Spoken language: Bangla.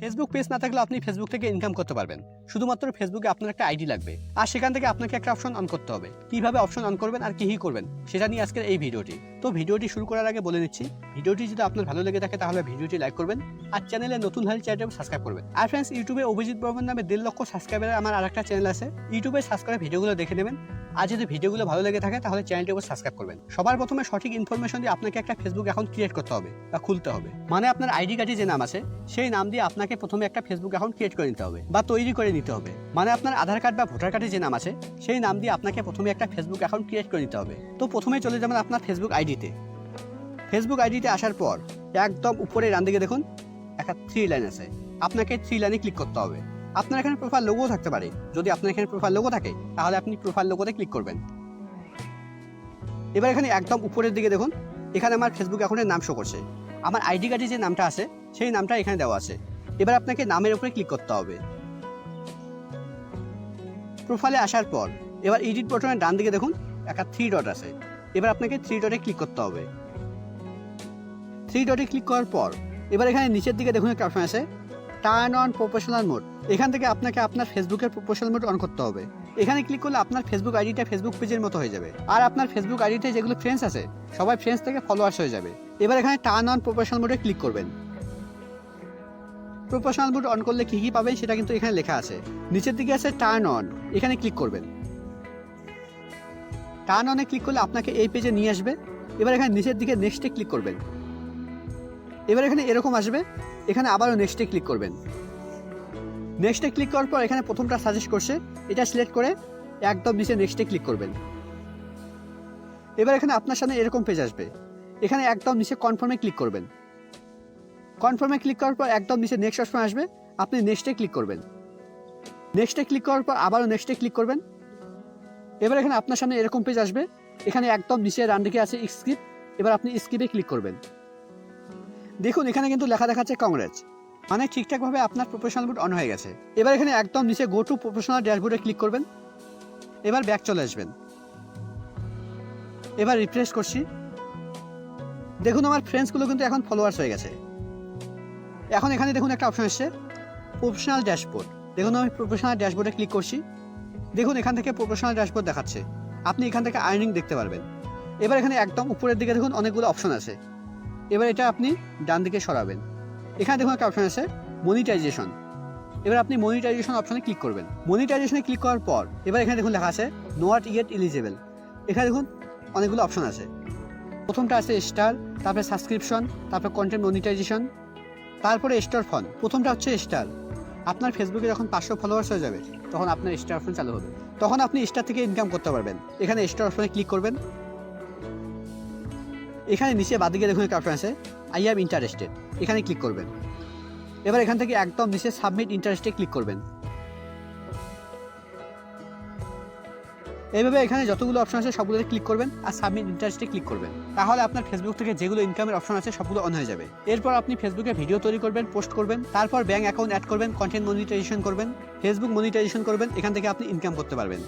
ফেসবুক পেজ না থাকলে আপনি ফেসবুক থেকে ইনকাম করতে পারবেন। শুধুমাত্র ফেসবুকে আপনার একটা আইডি লাগবে। আর সেখান থেকে আপনাকে একটা অপশন অন করতে হবে। কীভাবে অপশন অন করবেন আর কি করবেন, সেটা নিয়ে আজকের এই ভিডিওটি। তো ভিডিওটি শুরু করার আগে বলে নিচ্ছি ভিডিওটি যদি আপনার ভালো লেগে থাকে তাহলে ভিডিওটি লাইক করবেন আর চ্যানেলে নতুন হলে চ্যানেলটি সাবস্ক্রাইব করবেন। আর ফ্রেন্ডস ইউটিউবে অভিজিৎ বর্মন নামে দেড় লক্ষ সাবস্ক্রাইবারের আমার আরেকটা চ্যানেল আছে। ইউটিউবে করে ভিডিওগুলো দেখে নেবেন। আর যদি ভিডিওগুলো ভালো লেগে থাকে তাহলে চ্যানেলটি উপর সাবস্ক্রাইব করবেন। সবার প্রথমে সঠিক ইনফরমেশন দিয়ে আপনাকে একটা ফেসবুক অ্যাকাউন্ট ক্রিয়েট করতে হবে বা খুলতে হবে। মানে আপনার আইডি কার্ডে যে নাম আছে, সেই নাম দিয়ে আপনাকে প্রথমে একটা ফেসবুক অ্যাকাউন্ট ক্রিয়েট করে নিতে হবে বা তৈরি করে নিতে হবে। মানে আপনার আধার কার্ড বা ভোটার কার্ডে যে নাম আছে, সেই নাম দিয়ে আপনাকে প্রথমে একটা ফেসবুক অ্যাকাউন্ট ক্রিয়েট করে নিতে হবে। তো প্রথমে চলে যাবেন আপনার ফেসবুক আইডিতে। ফেসবুক আইডিতে আসার পর একদম উপরে ডান দিকে দেখুন, একটা থ্রি লাইন আছে। আপনাকে থ্রি লাইনে ক্লিক করতে হবে। আপনার এখানে প্রোফাইল লোগো থাকতে পারে। যদি আপনার এখানে প্রোফাইল লোগো থাকে, তাহলে আপনি প্রোফাইল লোগোতে ক্লিক করবেন। এবার এখানে একদম উপরের দিকে দেখুন, এখানে আমার ফেসবুক অ্যাকাউন্টের নাম শো করছে। আমার আইডি কার্ডে যে নামটা আছে, সেই নামটা এখানে দেওয়া আছে। এবার আপনাকে নামের উপরে ক্লিক করতে হবে। প্রোফাইলে আসার পর, এবার এডিট বটনের ডান দিকে দেখুন, একটা থ্রি ডট আছে। এবার আপনাকে থ্রি ডটে ক্লিক করতে হবে। থ্রি ডটে ক্লিক করার পর, এবার এখানে নিচের দিকে দেখুন একটা অপশন আছে টার্ন অন প্রফেশনাল মোড এখান থেকে আপনাকে আপনার ফেসবুকের প্রফেশনাল মোড অন করতে হবে। এখানে ক্লিক করলে আপনার ফেসবুক আইডিটা ফেসবুক পেজের মতো হয়ে যাবে। আর আপনার ফেসবুক আইডিতে যেগুলো ফ্রেন্ডস আছে, সবাই ফ্রেন্ডস থেকে ফলোয়ার্স হয়ে যাবে। এবার এখানে টার্ন অন প্রফেশনাল মোডে ক্লিক করবেন। প্রফেশনাল মোড অন করলে কী কী পাবেন সেটা কিন্তু এখানে লেখা আছে। নিচের দিকে আছে টার্ন অন এখানে ক্লিক করবেন। টার্ন অনে ক্লিক করলে আপনাকে এই পেজে নিয়ে আসবে। এবার এখানে নিচের দিকে নেক্সটে ক্লিক করবেন। এবার এখানে এরকম আসবে, এখানে আবারও নেক্সটে ক্লিক করবেন। নেক্সটে ক্লিক করার পর এখানে প্রথমটা সাজেস্ট করছে, এটা সিলেক্ট করে একদম নিচে নেক্সটে ক্লিক করবেন। এবার এখানে আপনার সামনে এরকম পেজ আসবে। এখানে একদম নিচে কনফার্মে ক্লিক করবেন। কনফার্মে ক্লিক করার পর একদম নিচে নেক্সট অপশন আসবে, আপনি নেক্সটে ক্লিক করবেন। নেক্সটে ক্লিক করার পর আবারও নেক্সটে ক্লিক করবেন। এবার এখানে আপনার সামনে এরকম পেজ আসবে। এখানে একদম নিচে ডান আছে স্ক্রিপ এবার আপনি স্ক্রিপে ক্লিক করবেন। দেখুন, এখানে কিন্তু লেখা দেখাচ্ছে কংগ্রেস মানে ঠিকঠাকভাবে আপনার প্রফেশনাল বুট অন হয়ে গেছে। এবার এখানে একদম নিচে গো টু প্রফেশনাল ড্যাশবোর্ডে ক্লিক করবেন। এবার ব্যাক চলে আসবেন। এবার রিফ্রেশ করছি। দেখুন, আমার ফ্রেন্ডসগুলো কিন্তু এখন ফলোয়ার্স হয়ে গেছে। এখন এখানে দেখুন একটা অপশন এসছে। প্রফেশনাল ড্যাশবোর্ড দেখুন, আমি প্রফেশনাল ড্যাশবোর্ডে ক্লিক করছি। দেখুন, এখান থেকে প্রফেশনাল ড্যাশবোর্ড দেখাচ্ছে। আপনি এখান থেকে আর্নিং দেখতে পারবেন। এবার এখানে একদম উপরের দিকে দেখুন, অনেকগুলো অপশন আছে। এবার এটা আপনি ডান দিকে সরাবেন। এখানে দেখুন একটা অপশন আছে, মনিটাইজেশন। এবার আপনি মনিটাইজেশন অপশনে ক্লিক করবেন। মনিটাইজেশনে ক্লিক করার পর এবার এখানে দেখুন লেখা আছে নট ইয়েট এলিজেবল এখানে দেখুন অনেকগুলো অপশন আছে। প্রথমটা আছে স্টার তারপরে সাবস্ক্রিপশন তারপরে কন্টেন্ট মনিটাইজেশন তারপরে স্টার ফোন প্রথমটা হচ্ছে স্টার আপনার ফেসবুকে যখন পাঁচশো ফলোয়ার্স হয়ে যাবে, তখন আপনার স্টার অপশন চালু হবে। তখন আপনি স্টার থেকে ইনকাম করতে পারবেন। এখানে স্টার অপশনে ক্লিক করবেন। এখানে নিচে বাদিকে দেখুন একটা অপশন আছে আই অ্যাম ইন্টারেস্টেড এখানে ক্লিক করবেন। এবার এখান থেকে একদম নিচে সাবমিট ইন্টারেস্টে ক্লিক করবেন। এইভাবে এখানে যতগুলো অপশন আছে সবগুলোতে ক্লিক করবেন আর সাবমিট ইন্টারেস্টে ক্লিক করবেন। তাহলে আপনার ফেসবুক থেকে যেগুলো ইনকামের অপশন আছে সবগুলো অন হয়ে যাবে। এরপর আপনি ফেসবুকে ভিডিও তৈরি করবেন পোস্ট করবেন, তারপর ব্যাঙ্ক অ্যাকাউন্ট অ্যাড করবেন কন্টেন্ট মনিটাইজেশন করবেন ফেসবুক মনিটাইজেশন করবেন, এখান থেকে আপনি ইনকাম করতে পারবেন।